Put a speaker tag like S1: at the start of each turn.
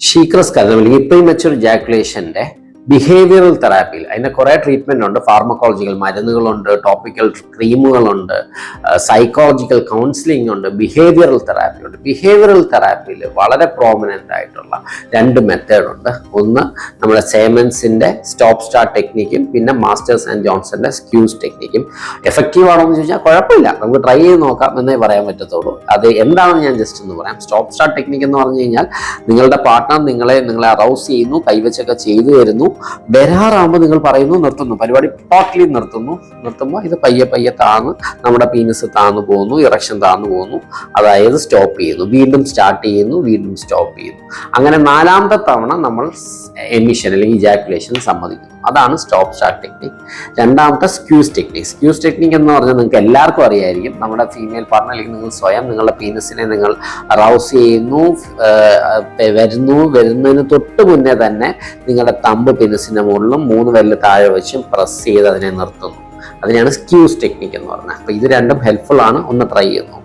S1: ഷീക്രസ് കഥ അല്ലെങ്കിൽ പ്രീമച്ചുർ ജാക്കുലേഷന്റെ ബിഹേവിയറൽ തെറാപ്പിയിൽ അതിന്റെ കുറേ ട്രീറ്റ്മെന്റ് ഉണ്ട്. ഫാർമക്കോളജിക്കൽ മരുന്നുകളുണ്ട് ടോപ്പിക്കൽ ക്രീമുകളുണ്ട് സൈക്കോളജിക്കൽ കൗൺസിലിംഗ് ഉണ്ട് ബിഹേവിയറൽ തെറാപ്പി ഉണ്ട്. ബിഹേവിയറൽ തെറാപ്പിയിൽ വളരെ പ്രോമിനന്റ് ആയിട്ടുള്ള രണ്ട് മെത്തേഡ് ഉണ്ട്. ഒന്ന് നമ്മുടെ സേമൻസിന്റെ സ്റ്റോപ്പ് സ്റ്റാർട്ട് ടെക്നിക്കും പിന്നെ മാസ്റ്റേഴ്സ് ആൻഡ് ജോൺസന്റെ സ്ക്യൂസ് ടെക്നിക്കും എഫക്റ്റീവ് ആണോ എന്ന് ചോദിച്ചാൽ കുഴപ്പമില്ല. നമുക്ക് ട്രൈ ചെയ്ത് നോക്കാം എന്നേ പറയാൻ പറ്റത്തുള്ളൂ. അത് എന്താണെന്ന് ഞാൻ ജസ്റ്റ് ഒന്ന് പറയാം. സ്റ്റോപ്പ് സ്റ്റാർട്ട് ടെക്നിക്ക് എന്ന് പറഞ്ഞു കഴിഞ്ഞാൽ നിങ്ങളുടെ പാർട്ട്ണർ നിങ്ങളെ നിങ്ങളെ അറൗസ് ചെയ്യുന്നു കൈവച്ചൊക്കെ ചെയ്തു തരുന്നു. ബെരാറാകുമ്പോൾ നിങ്ങൾ പറയുന്നു നിർത്തുന്നു. പരിപാടി ടോട്ടലി നിർത്തുന്നു. നിർത്തുമ്പോൾ ഇത് പയ്യെ പയ്യെ താന്ന് നമ്മുടെ പീനസ് താന്നു പോകുന്നു ഇറക്ഷൻ താന്നു പോകുന്നു അതായത് സ്റ്റോപ്പ് ചെയ്യുന്നു. വീണ്ടും സ്റ്റാർട്ട് ചെയ്യുന്നു വീണ്ടും സ്റ്റോപ്പ് ചെയ്യുന്നു. അങ്ങനെ നാലാമത്തെ തവണ നമ്മൾ എമിഷൻ അല്ലെങ്കിൽ ഇജാക്കുലേഷൻ സമ്മതിക്കുന്നു അതാണ് സ്റ്റോപ്പ് സ്റ്റാർട്ട് ടെക്നിക് രണ്ടാമത്തെ സ്ക്യൂസ് ടെക്നിക് സ്ക്യൂസ് ടെക്നിക് എന്ന് പറഞ്ഞാൽ നിങ്ങൾക്ക് എല്ലാവർക്കും അറിയായിരിക്കും. നമ്മുടെ ഫീമെയിൽ പാർട്ണർ അല്ലെങ്കിൽ നിങ്ങൾ സ്വയം നിങ്ങളുടെ പീനസിനെ നിങ്ങൾ റൗസ് ചെയ്യുന്നു വരുന്നു വരുന്നതിന് തൊട്ട് മുന്നേ തന്നെ നിങ്ങളുടെ തമ്പ് പീനസിന്റെ മുകളിലും മൂന്ന് വെല്ല് താഴെ വെച്ചും പ്രസ് ചെയ്ത് അതിനെ നിർത്തുന്നു. അതിനെയാണ് സ്ക്യൂസ് ടെക്നിക് എന്ന് പറഞ്ഞത്. അപ്പോൾ ഇത് രണ്ടും ഹെൽപ്ഫുൾ ആണ്. ഒന്ന് ട്രൈ ചെയ്യുന്നു.